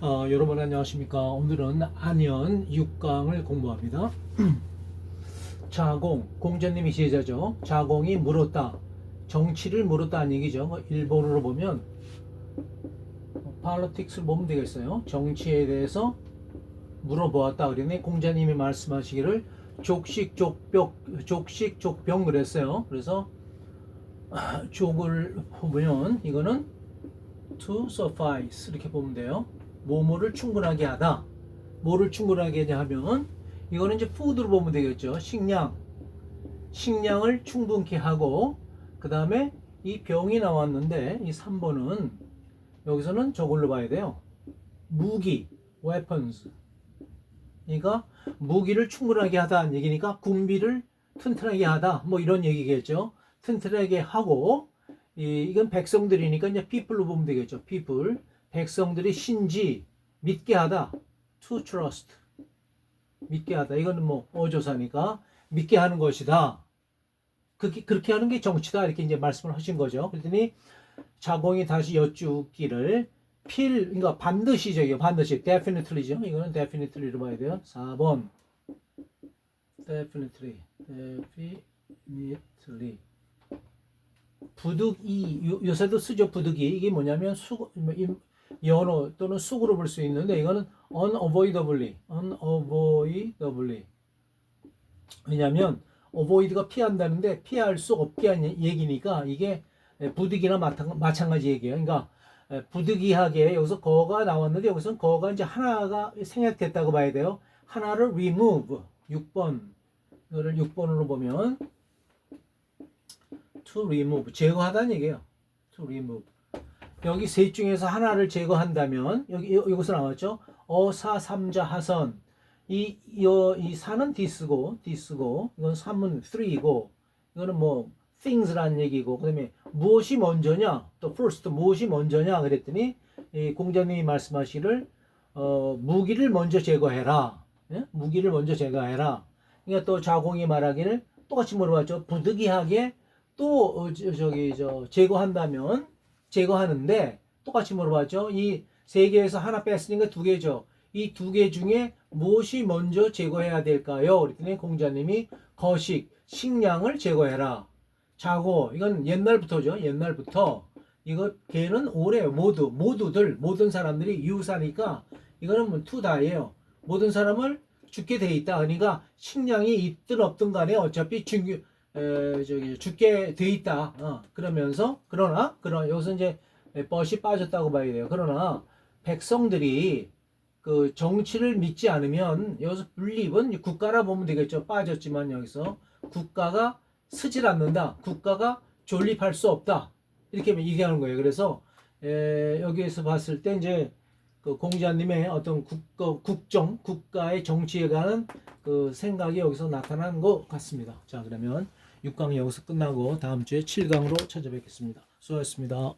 어, 여러분 안녕하십니까? 오늘은 안연 6강을 공부합니다. 자공 공자님이 제자죠. 자공이 물었다. 정치를 물었다는 얘기죠. 뭐 일본어로 보면 팔로틱스를 보면 되겠어요. 정치에 대해서 물어보았다 그러니 공자님이 말씀하시기를 족식 족벽 족식 족병 그랬어요. 그래서 아, 족을 보면 이거는 to suffice 이렇게 보면 돼요. 뭐뭐를 충분하게 하다. 뭐를 충분하게 하면 이거는 이제 food로 보면 되겠죠. 식량. 식량을 충분케 하고 그 다음에 이 병이 나왔는데 이 3번은 여기서는 저걸로 봐야 돼요. 무기, weapons. 그러니까 무기를 충분하게 하다는 얘기니까 군비를 튼튼하게 하다. 뭐 이런 얘기겠죠. 튼튼하게 하고 이, 이건 백성들이니까 이제 people로 보면 되겠죠. people. 백성들이 신지 믿게 하다. to trust. 믿게 하다. 이거는 뭐 어조사니까 믿게 하는 것이다. 그렇게, 그렇게 하는 게 정치다. 이렇게 이제 말씀을 하신 거죠. 그랬더니 자공이 다시 여쭙기를 필, 그러니까 반드시죠. 이거 반드시. definitely죠. 이거는 definitely로 봐야 돼요. 4번. definitely. definitely. 부득이 요- 요새도 쓰죠 부득이 이게 뭐냐면 수 연어 또는 수구로 볼 수 있는데 이거는 unavoidably unavoidably. 왜냐하면 avoid가 피한다는데 피할 수 없게 한 얘기니까 이게 부득이나 마찬- 마찬가지 얘기예요. 그러니까 부득이하게 여기서 거가 나왔는데 여기서는 거가 이제 하나가 생략됐다고 봐야 돼요. 하나를 remove 6번. 이거를 6번으로 보면 to remove 제거하다는 얘기예요. to remove 여기 셋 중에서 하나를 제거한다면 여기 여- 여기서 나왔죠. 어사 삼자 하선. 이, 이, 이 사는 디스고 디스고 이건 삼은 three고 이거는 뭐 things라는 얘기고 그다음에 무엇이 먼저냐? 또 first 무엇이 먼저냐? 그랬더니 이 공자님이 말씀하시기를 어, 무기를 먼저 제거해라. 예? 무기를 먼저 제거해라. 그러니까 또 자공이 말하기를 똑같이 물어봤죠. 부득이하게 또 어, 저, 저기 저 제거한다면 제거하는데 똑같이 물어봤죠. 이 세 개에서 하나 뺐으니까 두 개죠. 이 두 개 중에 무엇이 먼저 제거해야 될까요? 그랬더니 공자님이 거식, 식량을 제거해라. 자고 이건 옛날부터죠. 옛날부터 이거 걔는 올해 모두 모두들 모든 사람들이 유사니까 이거는 뭐 투다예요. 모든 사람을 죽게 돼 있다. 그러니까 식량이 있든 없든 간에 어차피 중요 에, 저기 죽게 돼 있다. 어, 그러면서 그러나 그러나 여기서 이제 벗이 빠졌다고 봐야 돼요. 그러나 백성들이 그 정치를 믿지 않으면 여기서 분립은 국가라 보면 되겠죠. 빠졌지만 여기서 국가가 쓰질 않는다. 국가가 존립할 수 없다. 이렇게 얘기하는 거예요. 그래서 에, 여기에서 봤을 때 이제 그 공자님의 어떤 국가, 국정, 국가의 정치에 관한 그 생각이 여기서 나타난 것 같습니다. 자, 그러면 6강 여기서 끝나고 다음 주에 7강으로 찾아뵙겠습니다. 수고하셨습니다.